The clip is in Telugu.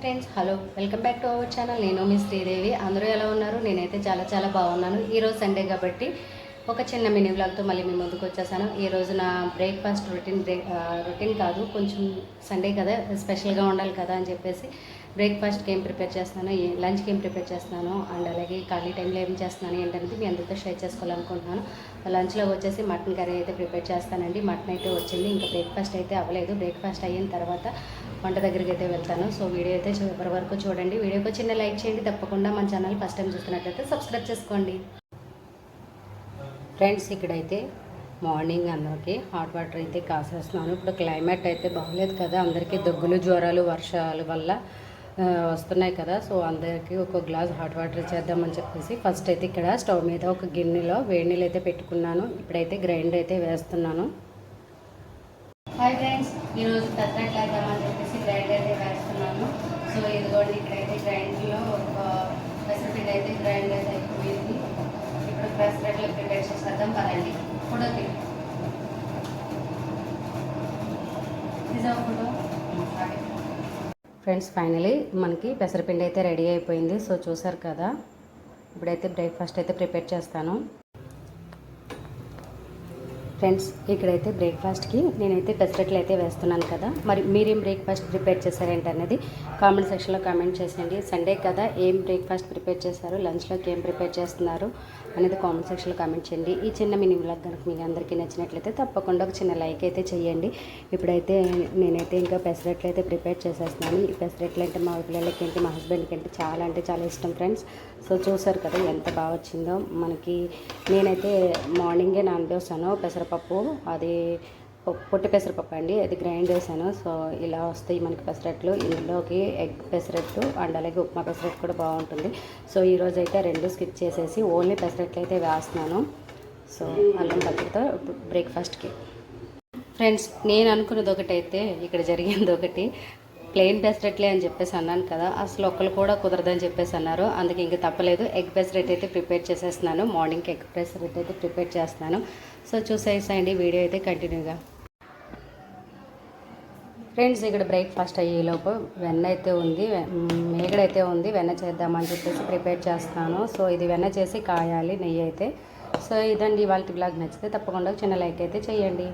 Friends hello welcome back to our channel నేను మీ శ్రీదేవి. అందరూ ఎలా ఉన్నారు? నేనైతే చాలా చాలా బాగున్నాను. ఈరోజు సండే కాబట్టి ఒక చిన్న మినీ వ్లాగ్తో మళ్ళీ మీ ముందుకు వచ్చేసాను. ఈరోజు నా బ్రేక్ఫాస్ట్ రొటీన్ బ్రేక్ రొటీన్ కాదు కొంచెం సండే కదా స్పెషల్గా ఉండాలి కదా అని చెప్పేసి బ్రేక్ఫాస్ట్కి ఏం ప్రిపేర్ చేస్తున్నాను లంచ్కి ఏం ప్రిపేర్ చేస్తున్నాను అండ్ అలాగే ఖాళీ టైంలో ఏం చేస్తున్నాను ఏంటనేది మీ అందరితో షేర్ చేసుకోవాలనుకుంటున్నాను. లంచ్లో వచ్చేసి మటన్ కర్రీ అయితే ప్రిపేర్ చేస్తానండి. మటన్ అయితే వచ్చింది ఇంకా బ్రేక్ఫాస్ట్ అయితే అవ్వలేదు. బ్రేక్ఫాస్ట్ అయిన తర్వాత వంట దగ్గరికి అయితే వెళ్తాను. సో వీడియో అయితే చివరి వరకు చూడండి. వీడియోకి చిన్న లైక్ చేయండి. తప్పకుండా మన ఛానల్ ఫస్ట్ టైం చూస్తున్నట్లయితే సబ్స్క్రైబ్ చేసుకోండి. ఫ్రెండ్స్ ఇక్కడైతే మార్నింగ్ అందరికి హాట్ వాటర్ అయితే కాసేస్తున్నాను. ఇప్పుడు క్లైమేట్ అయితే బాగలేదు కదా అందరికీ దగ్గులు జ్వరాలు వర్షాలు వల్ల వస్తున్నాయి కదా. సో అందరికీ ఒక గ్లాస్ హాట్ వాటర్ చేద్దామని చెప్పేసి ఫస్ట్ అయితే ఇక్కడ స్టవ్ మీద ఒక గిన్నెలో వేడి నీళ్ళు అయితే పెట్టుకున్నాను. ఇప్పుడైతే గ్రైండ్ అయితే వేస్తున్నాను. హాయ్ ఫ్రెండ్స్ ఈరోజు పెద్దట్లు వేద్దామని చెప్పేసి గ్రైండ్ అయితే వేస్తున్నాను. సో ఇదిగోండి ఇక్కడైతే గ్రైండ్లో ఒక పెసరపిండి అయితే గ్రైండ్ అయితే అయిపోయింది. ఇప్పుడు పెసరట్లు ప్రిపేర్ చేసేద్దాం పదండి ఫోటోకి ఫోటో ఫ్రెండ్స్ ఫైనలీ మనకి పెసరపిండి అయితే రెడీ అయిపోయింది. సో చూసారు కదా? ఇప్పుడైతే బ్రేక్ఫాస్ట్ అయితే ప్రిపేర్ చేస్తాను. ఫ్రెండ్స్ ఇక్కడైతే బ్రేక్ఫాస్ట్కి నేనైతే పెసరట్లు అయితే వేస్తున్నాను కదా? మరి మీరేం బ్రేక్ఫాస్ట్ ప్రిపేర్ చేశారేంటి అనేది కామెంట్ సెక్షన్లో కామెంట్ చేసేయండి. సండే కదా ఏం బ్రేక్ఫాస్ట్ ప్రిపేర్ చేశారు? లంచ్లోకి ఏం ప్రిపేర్ చేస్తున్నారు? అనేది కామెంట్ సెక్షన్లో కామెంట్ చేయండి. ఈ చిన్న మినీ వ్లాగ్ కనుక మీకు అందరికీ నచ్చినట్లయితే తప్పకుండా ఒక చిన్న లైక్ అయితే చేయండి. ఇప్పుడైతే నేనైతే ఇంకా పెసరట్లు అయితే ప్రిపేర్ చేసేస్తున్నాను. ఈ పెసరట్లు అంటే మా పిల్లలకి ఏంటి మా హస్బెండ్కి అంటే చాలా అంటే చాలా ఇష్టం ఫ్రెండ్స్ సో చూసారు కదా ఎంత బాగా వచ్చిందో. మనకి నేనైతే మార్నింగే నానబోసాను పెసరపప్పు అది పొట్టి పెసరపప్పు అండి. అది గ్రైండ్ చేశాను. సో ఇలా వస్తాయి మనకి పెసరట్లు. ఇందులోకి ఎగ్ పెసరట్టు అండ్ అలాగే ఉప్మా పెసరట్టు కూడా బాగుంటుంది. సో ఈరోజు అయితే రెండు స్కిప్ చేసేసి ఓన్లీ పెసరట్లు అయితే వేస్తున్నాను. సో అల్లం పచ్చడితో బ్రేక్ఫాస్ట్కి. ఫ్రెండ్స్ నేను అనుకున్నది ఒకటైతే ఇక్కడ జరిగింది ఒకటి. ప్లెయిన్ పెసరెట్లే అని చెప్పేసి అన్నాను కదా. అసలు ఒక్కరు కూడా కుదరదని చెప్పేసి అన్నారు. అందుకే ఇంక తప్పలేదు. ఎగ్ పెసరెట్ అయితే ప్రిపేర్ చేసేస్తున్నాను. మార్నింగ్కి ఎగ్ పెసరెట్ అయితే ప్రిపేర్ చేస్తున్నాను. సో చూసేసేయండి. వీడియో అయితే కంటిన్యూగా. ఫ్రెండ్స్ ఇక్కడ బ్రేక్ఫాస్ట్ అయ్యేలోపు వెన్న అయితే ఉంది మేగడైతే ఉంది. వెన్న చేద్దామని చెప్పేసి ప్రిపేర్ చేస్తాను. సో ఇది వెన్న చేసి కాయాలి నెయ్యి అయితే. సో ఇదండి ఇవాళ బ్లాగ్ నచ్చితే తప్పకుండా చిన్న లైక్ అయితే చేయండి.